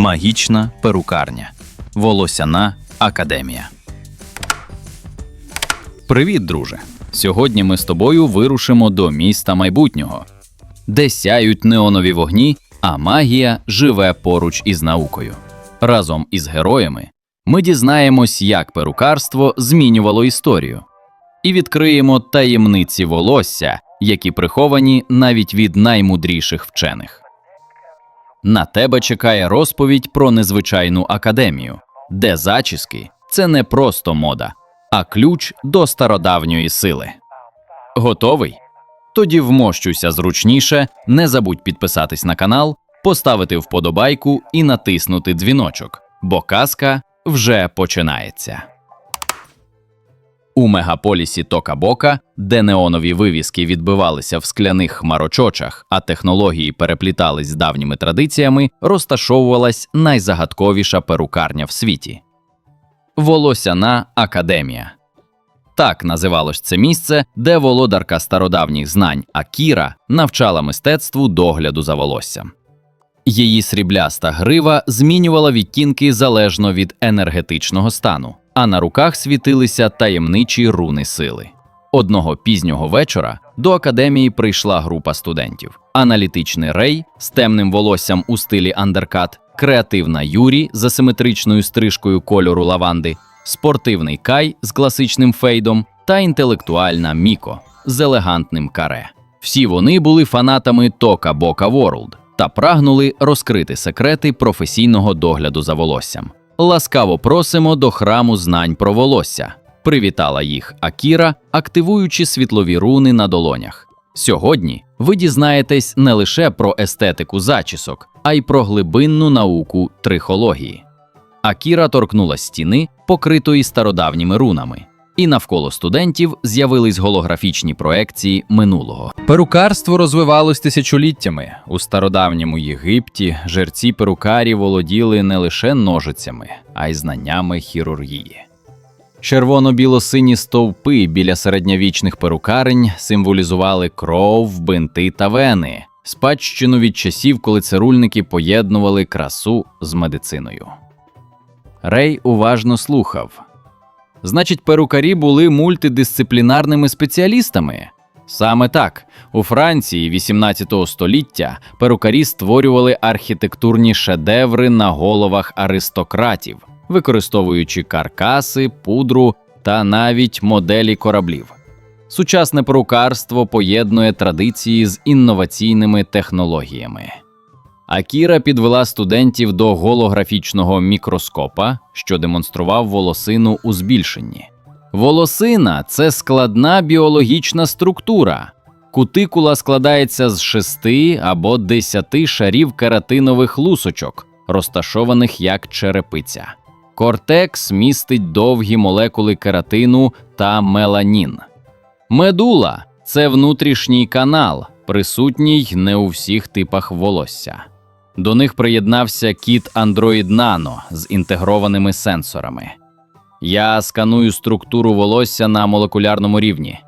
Магічна перукарня. Волосяна академія. Привіт, друже! Сьогодні ми з тобою вирушимо до міста майбутнього, де сяють неонові вогні, а магія живе поруч із наукою. Разом із героями ми дізнаємось, як перукарство змінювало історію, і відкриємо таємниці волосся, які приховані навіть від наймудріших вчених. На тебе чекає розповідь про незвичайну академію, де зачіски це не просто мода, а ключ до стародавньої сили. Готовий? Тоді вмощуйся зручніше, не забудь підписатись на канал, поставити вподобайку і натиснути дзвіночок, бо казка вже починається. У мегаполісі Токабока, де неонові вивіски відбивалися в скляних хмарочочах, а технології переплітались з давніми традиціями, розташовувалась найзагадковіша перукарня в світі Волосяна академія. Так називалось це місце, де володарка стародавніх знань Акіра навчала мистецтву догляду за волоссям. Її срібляста грива змінювала відтінки залежно від енергетичного стану, а на руках світилися таємничі руни сили. Одного пізнього вечора до академії прийшла група студентів: аналітичний Рей з темним волоссям у стилі андеркат, креативна Юрі з асиметричною стрижкою кольору лаванди, спортивний Кай з класичним фейдом та інтелектуальна Міко з елегантним каре. Всі вони були фанатами Тока Бока Ворлд та прагнули розкрити секрети професійного догляду за волоссям. Ласкаво просимо до храму знань про волосся. Привітала їх Акіра, активуючи світлові руни на долонях. Сьогодні ви дізнаєтесь не лише про естетику зачісок, а й про глибинну науку трихології. Акіра торкнула стіни, покритої стародавніми рунами, і навколо студентів з'явились голографічні проекції минулого. Перукарство розвивалось тисячоліттями. У стародавньому Єгипті жерці перукарі володіли не лише ножицями, а й знаннями хірургії. Червоно-біло-сині стовпи біля середньовічних перукарень символізували кров, бинти та вени, спадщину від часів, коли цирульники поєднували красу з медициною. Рей уважно слухав. Значить, перукарі були мультидисциплінарними спеціалістами. Саме так, у Франції 18 століття перукарі створювали архітектурні шедеври на головах аристократів, використовуючи каркаси, пудру та навіть моделі кораблів. Сучасне перукарство поєднує традиції з інноваційними технологіями. Акіра підвела студентів до голографічного мікроскопа, що демонстрував волосину у збільшенні. Волосина це складна біологічна структура. Кутикула складається з шести або десяти шарів кератинових лусочок, розташованих як черепиця. Кортекс містить довгі молекули кератину та меланін. Медула це внутрішній канал, присутній не у всіх типах волосся. До них приєднався кіт Android Nano з інтегрованими сенсорами. Я сканую структуру волосся на молекулярному рівні,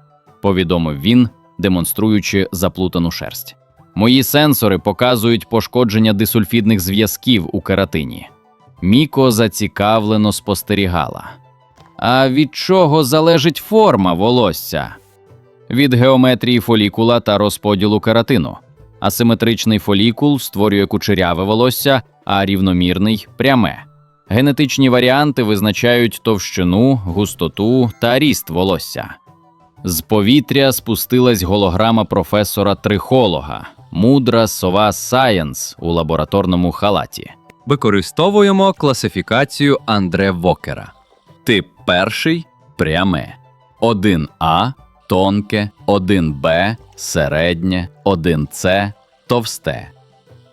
повідомив він, демонструючи заплутану шерсть. Мої сенсори показують пошкодження дисульфідних зв'язків у кератині. Міко зацікавлено спостерігала. А від чого залежить форма волосся? Від геометрії фолікула та розподілу кератину. Асиметричний фолікул створює кучеряве волосся, а рівномірний пряме. Генетичні варіанти визначають товщину, густоту та ріст волосся. З повітря спустилась голограма професора трихолога, мудра сова Сайенс у лабораторному халаті. Використовуємо класифікацію Андре Вокера. Тип перший пряме, 1А тонке, 1Б середнє, 1С товсте.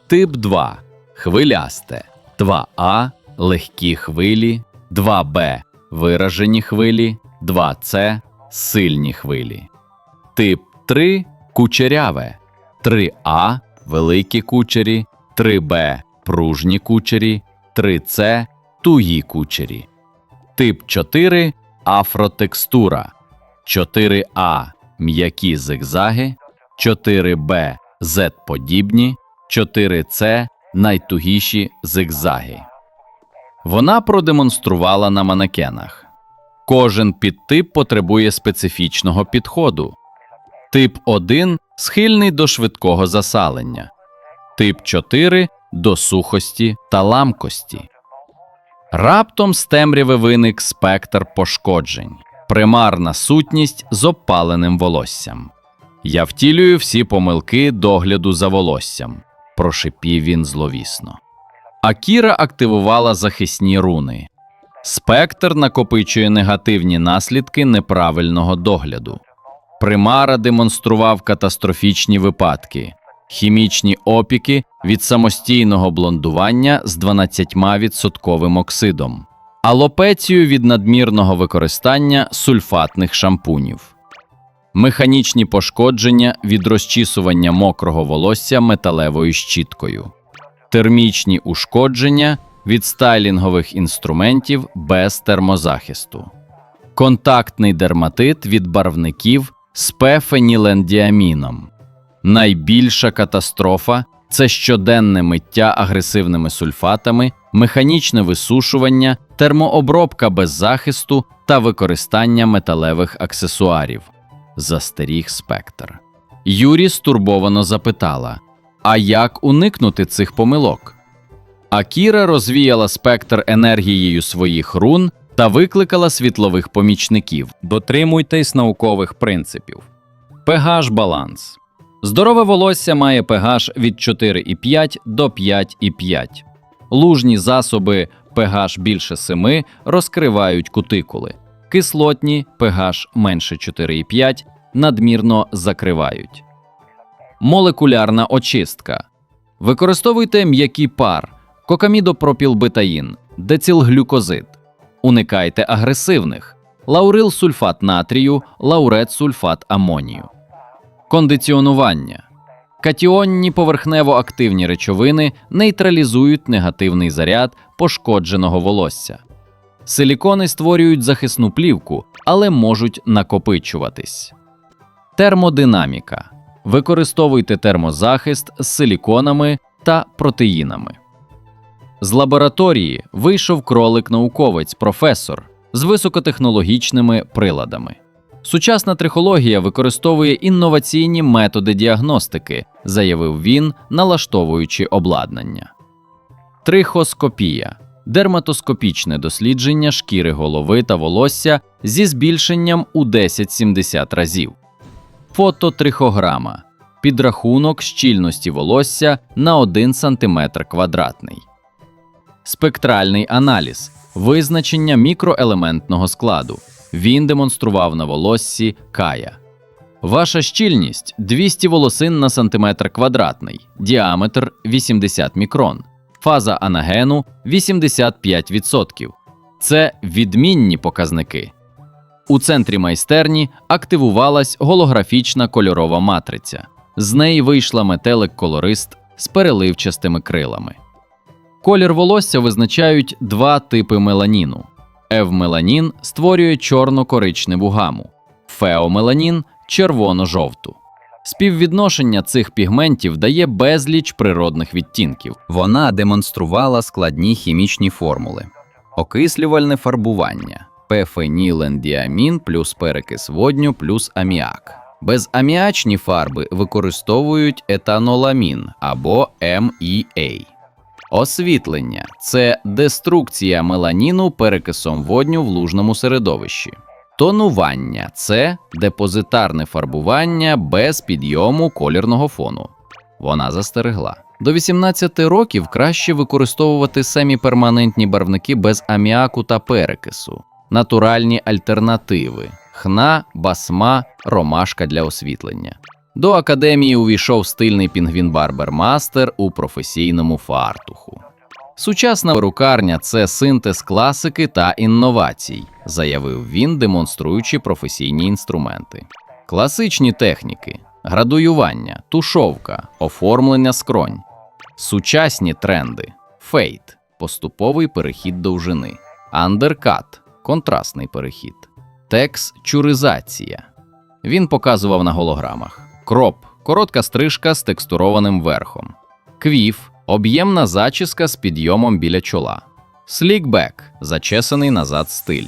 Тип 2 хвилясте, 2А легкі хвилі, 2Б виражені хвилі, 2С сильні хвилі. Тип 3 кучеряве, 3А великі кучері, 3Б пружні кучері, 3С тугі кучері. Тип 4 афротекстура, 4А м'які зигзаги, 4Б Z-подібні, 4С найтугіші зигзаги. Вона продемонструвала на манекенах. Кожен підтип потребує специфічного підходу. Тип 1 схильний до швидкого засалення, тип 4 до сухості та ламкості. Раптом з темряви виник спектр пошкоджень, примарна сутність з обпаленим волоссям. Я втілюю всі помилки догляду за волоссям, прошипів він зловісно. Акіра активувала захисні руни. Спектр накопичує негативні наслідки неправильного догляду. Примара демонстрував катастрофічні випадки, хімічні опіки від самостійного блондування з 12% оксидом, алопецію від надмірного використання сульфатних шампунів, механічні пошкодження від розчісування мокрого волосся металевою щіткою, термічні ушкодження від стайлінгових інструментів без термозахисту, контактний дерматит від барвників з пефенілендіаміном. Найбільша катастрофа це щоденне миття агресивними сульфатами, механічне висушування, термообробка без захисту та використання металевих аксесуарів. Застеріг спектр. Юрі стурбовано запитала: А як уникнути цих помилок? Акіра розвіяла спектр енергією своїх рун та викликала світлових помічників. Дотримуйтесь наукових принципів. pH баланс. Здорове волосся має pH від 4,5 до 5,5. Лужні засоби pH більше 7 розкривають кутикули. Кислотні pH менше 4,5 надмірно закривають. Молекулярна очистка. Використовуйте м'який пар, кокамідопропілбетаїн, децилглюкозид. Уникайте агресивних лаурил сульфат натрію, лаурет сульфат амонію. Кондиціонування. Катіонні поверхнево-активні речовини нейтралізують негативний заряд пошкодженого волосся. Силікони створюють захисну плівку, але можуть накопичуватись. Термодинаміка. Використовуйте термозахист з силіконами та протеїнами. З лабораторії вийшов кролик-науковець, професор з високотехнологічними приладами. Сучасна трихологія використовує інноваційні методи діагностики, заявив він, налаштовуючи обладнання. Трихоскопія дерматоскопічне дослідження шкіри голови та волосся зі збільшенням у 10-70 разів. Фототрихограма підрахунок щільності волосся на 1 см квадратний. Спектральний аналіз визначення мікроелементного складу. Він демонстрував на волоссі Кая. Ваша щільність 200 волосин на сантиметр квадратний, діаметр 80 мікрон, фаза анагену 85%. Це відмінні показники. У центрі майстерні активувалась голографічна кольорова матриця. З неї вийшла метелик-колорист з переливчастими крилами. Колір волосся визначають два типи меланіну. Евмеланін створює чорно-коричневу гаму, феомеланін червоно-жовту. Співвідношення цих пігментів дає безліч природних відтінків. Вона демонструвала складні хімічні формули: окислювальне фарбування, пефенілендіамін плюс перекис водню плюс аміак. Безаміачні фарби використовують етаноламін або MEA. Освітлення це деструкція меланіну перекисом водню в лужному середовищі. Тонування це депозитарне фарбування без підйому колірного фону. Вона застерегла. До 18 років краще використовувати семіперманентні барвники без аміаку та перекису, натуральні альтернативи хна, басма, ромашка для освітлення. До академії увійшов стильний пінгвін Барбермастер у професійному фартуху. Сучасна перукарня це синтез класики та інновацій, заявив він, демонструючи професійні інструменти. Класичні техніки, градуювання, тушовка, оформлення скронь, сучасні тренди, фейт, поступовий перехід довжини, андеркат, контрастний перехід, текстчуризація. Він показував на голограмах. Кроп коротка стрижка з текстурованим верхом, квіф об'ємна зачіска з підйомом біля чола, слікбек, зачесаний назад стиль,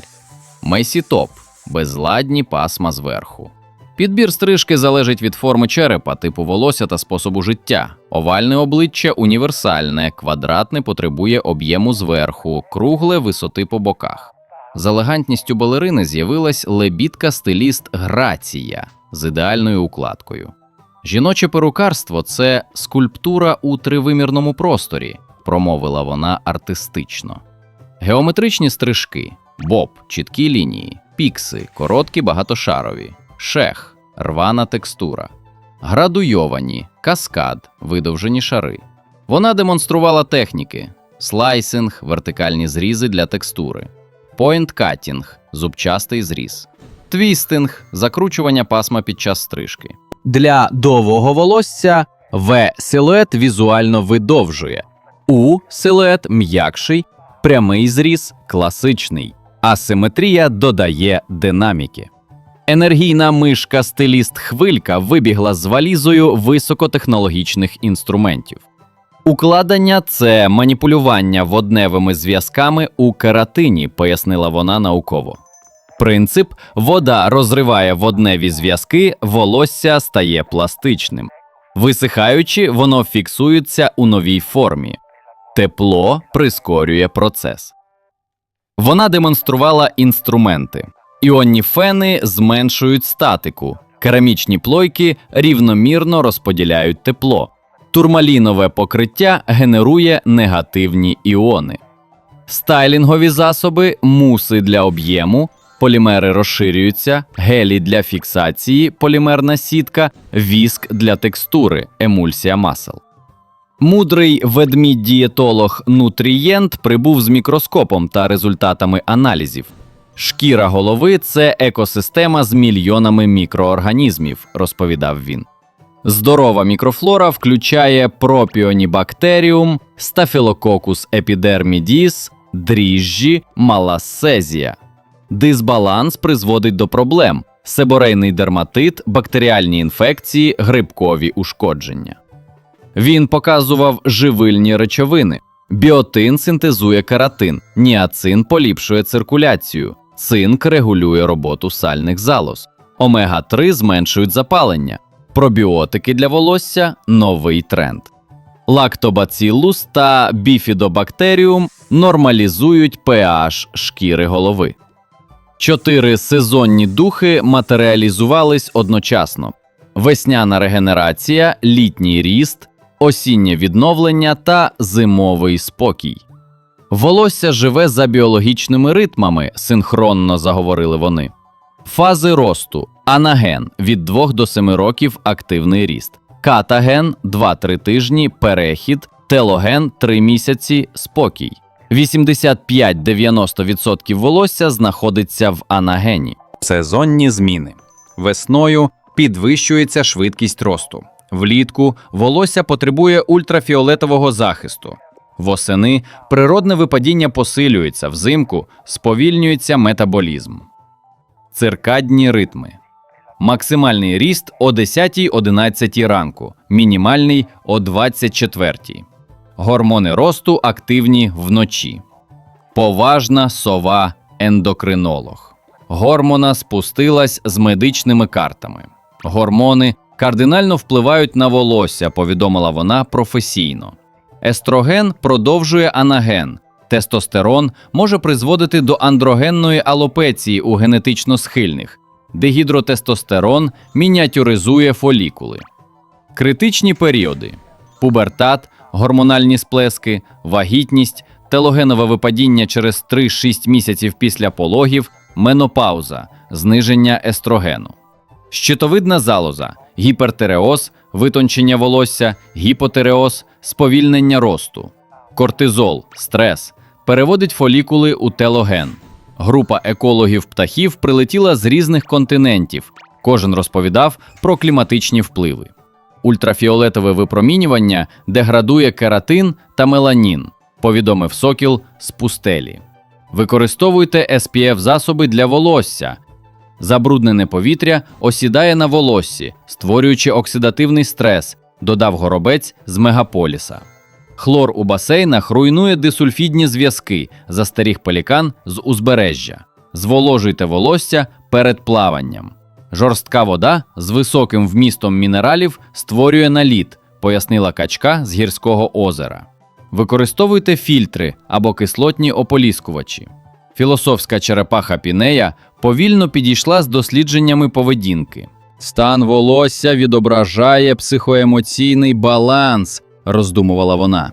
мейсі топ, безладні пасма зверху. Підбір стрижки залежить від форми черепа, типу волосся та способу життя. Овальне обличчя універсальне, квадратне потребує об'єму зверху, кругле висоти по боках. З елегантністю балерини з'явилась лебідка стиліст Грація з ідеальною укладкою. Жіноче перукарство це скульптура у тривимірному просторі, промовила вона артистично. Геометричні стрижки, боб, чіткі лінії, пікси, короткі багатошарові, шех, рвана текстура, градуйовані, каскад, видовжені шари. Вона демонструвала техніки: слайсинг, вертикальні зрізи для текстури, пойнт-каттінг, зубчастий зріз, твістинг, закручування пасма під час стрижки. Для довгого волосся В силует візуально видовжує, У силует м'якший, прямий зріз класичний, асиметрія додає динаміки. Енергійна мишка стиліст хвилька вибігла з валізою високотехнологічних інструментів. Укладення це маніпулювання водневими зв'язками у кератині, пояснила вона науково. Принцип вода розриває водневі зв'язки, волосся стає пластичним. Висихаючи, воно фіксується у новій формі. Тепло прискорює процес. Вона демонструвала інструменти. Іонні фени зменшують статику, керамічні плойки рівномірно розподіляють тепло. Турмалінове покриття генерує негативні іони. Стайлінгові засоби, муси для об'єму, полімери розширюються, гелі для фіксації, полімерна сітка, віск для текстури, емульсія масел. Мудрий ведмідь-дієтолог Нутрієнт прибув з мікроскопом та результатами аналізів. Шкіра голови це екосистема з мільйонами мікроорганізмів, розповідав він. Здорова мікрофлора включає пропіонібактеріум, стафілококус епідермідіс, дріжджі, маласезія. Дисбаланс призводить до проблем: себорейний дерматит, бактеріальні інфекції, грибкові ушкодження. Він показував живильні речовини. Біотин синтезує каратин, ніацин поліпшує циркуляцію, цинк регулює роботу сальних залоз, омега-3 зменшують запалення, пробіотики для волосся новий тренд. Лактобацілус та біфідобактеріум нормалізують pH шкіри голови. Чотири сезонні духи матеріалізувались одночасно: весняна регенерація, літній ріст, осіннє відновлення та зимовий спокій. Волосся живе за біологічними ритмами, синхронно заговорили вони. Фази росту: анаген від 2 до 7 років активний ріст, катаген 2-3 тижні, перехід, телоген 3 місяці, спокій. 85-90% волосся знаходиться в анагені. Сезонні зміни. Весною підвищується швидкість росту. Влітку волосся потребує ультрафіолетового захисту. Восени природне випадіння посилюється, взимку сповільнюється метаболізм. Циркадні ритми. Максимальний ріст о 10-11 ранку, мінімальний о 24. Гормони росту активні вночі. Поважна сова ендокринолог. Гормона спустилась з медичними картами. Гормони кардинально впливають на волосся, повідомила вона професійно. Естроген продовжує анаген. Тестостерон може призводити до андрогенної алопеції у генетично схильних. Дегідротестостерон мініатюризує фолікули. Критичні періоди: пубертат, гормональні сплески, вагітність, телогенове випадіння через 3-6 місяців після пологів, менопауза, зниження естрогену. Щитовидна залоза, гіпертереоз, витончення волосся, гіпотереоз, сповільнення росту, кортизол, стрес переводить фолікули у телоген. Група екологів птахів прилетіла з різних континентів. Кожен розповідав про кліматичні впливи. Ультрафіолетове випромінювання деградує кератин та меланін, повідомив сокіл з пустелі. Використовуйте SPF засоби для волосся. Забруднене повітря осідає на волоссі, створюючи оксидативний стрес, додав горобець з мегаполіса. Хлор у басейнах руйнує дисульфідні зв'язки застеріг пелікан з узбережжя. Зволожуйте волосся перед плаванням. Жорстка вода з високим вмістом мінералів створює наліт, пояснила качка з гірського озера. Використовуйте фільтри або кислотні ополіскувачі. Філософська черепаха Пінея повільно підійшла з дослідженнями поведінки. Стан волосся відображає психоемоційний баланс, роздумувала вона.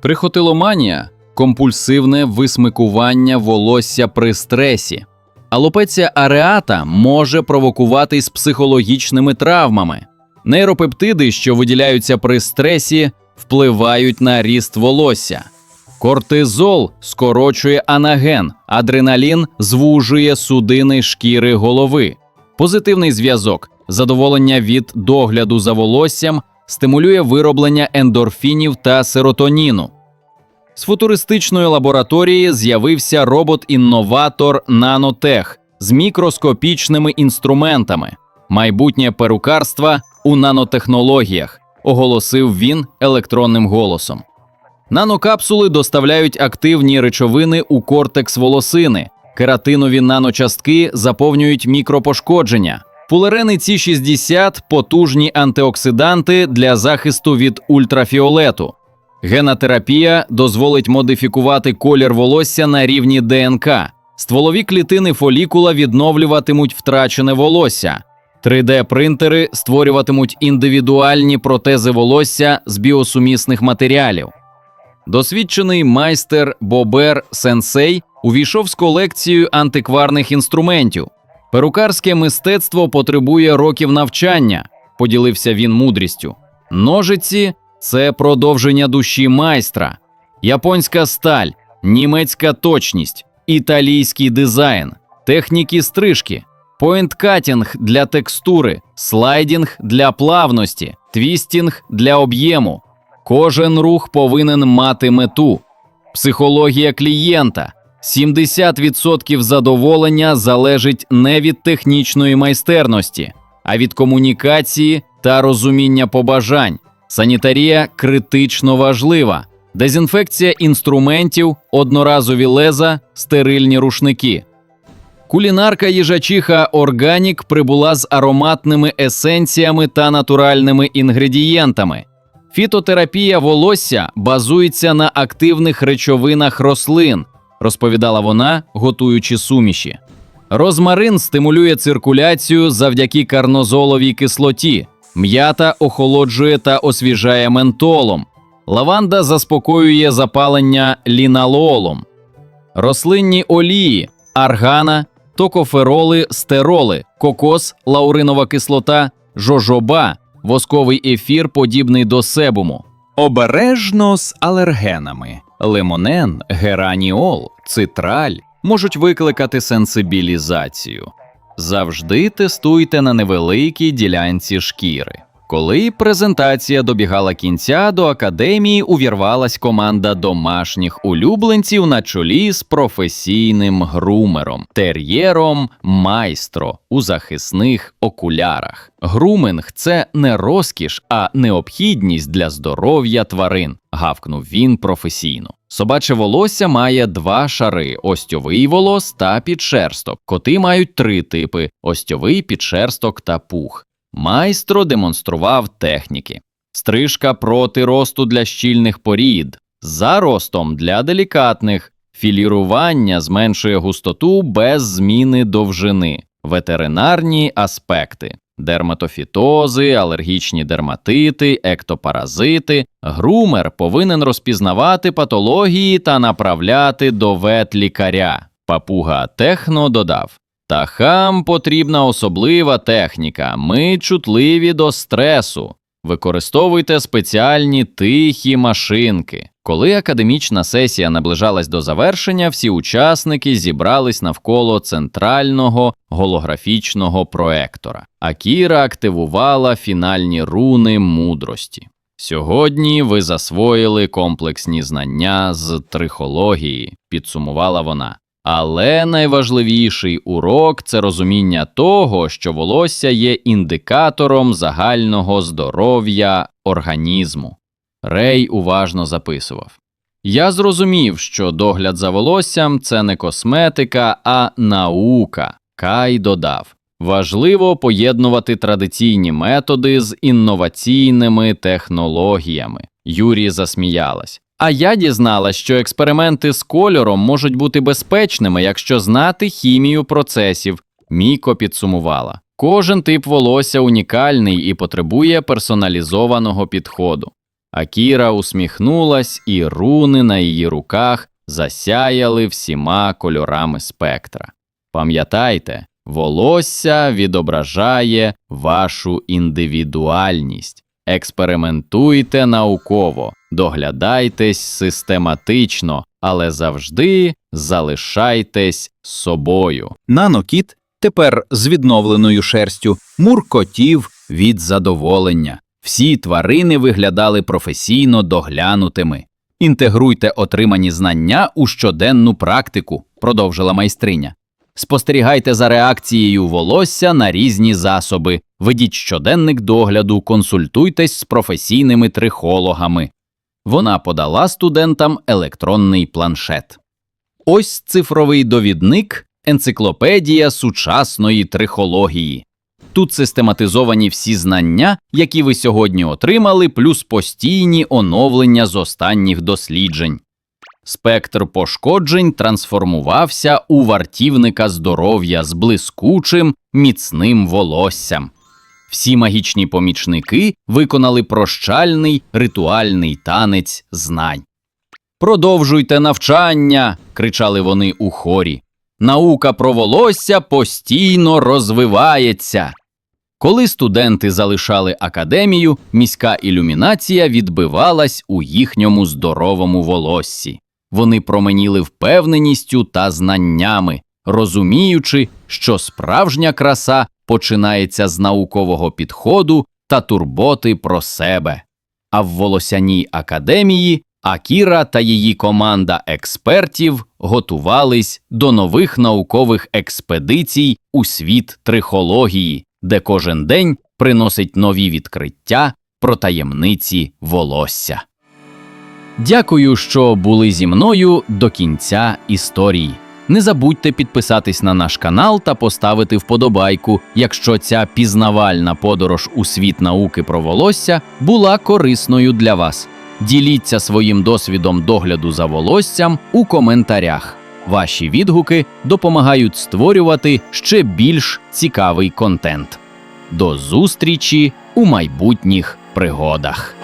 Прихотиломанія компульсивне висмикування волосся при стресі. Алопеція ареата може провокуватись психологічними травмами. Нейропептиди, що виділяються при стресі, впливають на ріст волосся. Кортизол скорочує анаген, адреналін звужує судини шкіри голови. Позитивний зв'язок, задоволення від догляду за волоссям стимулює вироблення ендорфінів та серотоніну. З футуристичної лабораторії з'явився робот-інноватор Нанотех з мікроскопічними інструментами. Майбутнє перукарства у нанотехнологіях, оголосив він електронним голосом. Нанокапсули доставляють активні речовини у кортекс волосини. Кератинові наночастки заповнюють мікропошкодження. Пулерени ці 60 потужні антиоксиданти для захисту від ультрафіолету. Генотерапія дозволить модифікувати колір волосся на рівні ДНК. Стволові клітини фолікула відновлюватимуть втрачене волосся. 3D-принтери створюватимуть індивідуальні протези волосся з біосумісних матеріалів. Досвідчений майстер Бобер Сенсей увійшов з колекцією антикварних інструментів. Перукарське мистецтво потребує років навчання, поділився він мудрістю. Ножиці це продовження душі майстра, японська сталь, німецька точність, італійський дизайн, техніки стрижки, поінткатінг для текстури, слайдінг для плавності, твістінг для об'єму. Кожен рух повинен мати мету. Психологія клієнта. 70% задоволення залежить не від технічної майстерності, а від комунікації та розуміння побажань. Санітарія критично важлива. Дезінфекція інструментів, одноразові леза, стерильні рушники. Кулінарка їжачиха Органік прибула з ароматними есенціями та натуральними інгредієнтами. Фітотерапія волосся базується на активних речовинах рослин, розповідала вона, готуючи суміші. Розмарин стимулює циркуляцію завдяки карнозоловій кислоті. М'ята охолоджує та освіжає ментолом. Лаванда заспокоює запалення ліналолом. Рослинні олії, аргана, токофероли, стероли, кокос, лауринова кислота, жожоба, восковий ефір, подібний до себуму. Обережно з алергенами. Лимонен, гераніол, цитраль можуть викликати сенсибілізацію. Завжди тестуйте на невеликій ділянці шкіри. Коли презентація добігала кінця, до академії увірвалась команда домашніх улюбленців на чолі з професійним грумером, тер'єром майстро у захисних окулярах. Груминг це не розкіш, а необхідність для здоров'я тварин, гавкнув він професійно. Собаче волосся має два шари: остьовий волос та підшерсток. Коти мають три типи: остьовий, підшерсток та пух. Майстро демонстрував техніки: стрижка проти росту для щільних порід, за ростом для делікатних, філірування зменшує густоту без зміни довжини, ветеринарні аспекти. Дерматофітози, алергічні дерматити, ектопаразити. Грумер повинен розпізнавати патології та направляти до ветлікаря. Папуга Техно додав: Птахам потрібна особлива техніка. Ми чутливі до стресу. Використовуйте спеціальні тихі машинки. Коли академічна сесія наближалась до завершення, всі учасники зібрались навколо центрального голографічного проектора. Акіра активувала фінальні руни мудрості. Сьогодні ви засвоїли комплексні знання з трихології, підсумувала вона. Але найважливіший урок це розуміння того, що волосся є індикатором загального здоров'я організму. Рей уважно записував. Я зрозумів, що догляд за волоссям це не косметика, а наука. Кай додав. Важливо поєднувати традиційні методи з інноваційними технологіями. Юрі засміялась. А я дізналась, що експерименти з кольором можуть бути безпечними, якщо знати хімію процесів. Міко підсумувала. Кожен тип волосся унікальний і потребує персоналізованого підходу. Акіра усміхнулась, і руни на її руках засяяли всіма кольорами спектра. Пам'ятайте, волосся відображає вашу індивідуальність. Експериментуйте науково, доглядайтесь систематично, але завжди залишайтесь собою. Нанокіт тепер з відновленою шерстю муркотів від задоволення. Всі тварини виглядали професійно доглянутими. Інтегруйте отримані знання у щоденну практику, продовжила майстриня. Спостерігайте за реакцією волосся на різні засоби, ведіть щоденник догляду, консультуйтесь з професійними трихологами. Вона подала студентам електронний планшет. Ось цифровий довідник енциклопедія сучасної трихології. Тут систематизовані всі знання, які ви сьогодні отримали, плюс постійні оновлення з останніх досліджень. Спектр пошкоджень трансформувався у вартівника здоров'я з блискучим, міцним волоссям. Всі магічні помічники виконали прощальний ритуальний танець знань. Продовжуйте навчання. кричали вони у хорі. Наука про волосся постійно розвивається. Коли студенти залишали академію, міська ілюмінація відбивалась у їхньому здоровому волоссі. Вони променіли впевненістю та знаннями, розуміючи, що справжня краса починається з наукового підходу та турботи про себе. А в волосяній академії Акіра та її команда експертів готувались до нових наукових експедицій у світ трихології, де кожен день приносить нові відкриття про таємниці волосся. Дякую, що були зі мною до кінця історії. Не забудьте підписатись на наш канал та поставити вподобайку, якщо ця пізнавальна подорож у світ науки про волосся була корисною для вас. Діліться своїм досвідом догляду за волоссям у коментарях. Ваші відгуки допомагають створювати ще більш цікавий контент. До зустрічі у майбутніх пригодах.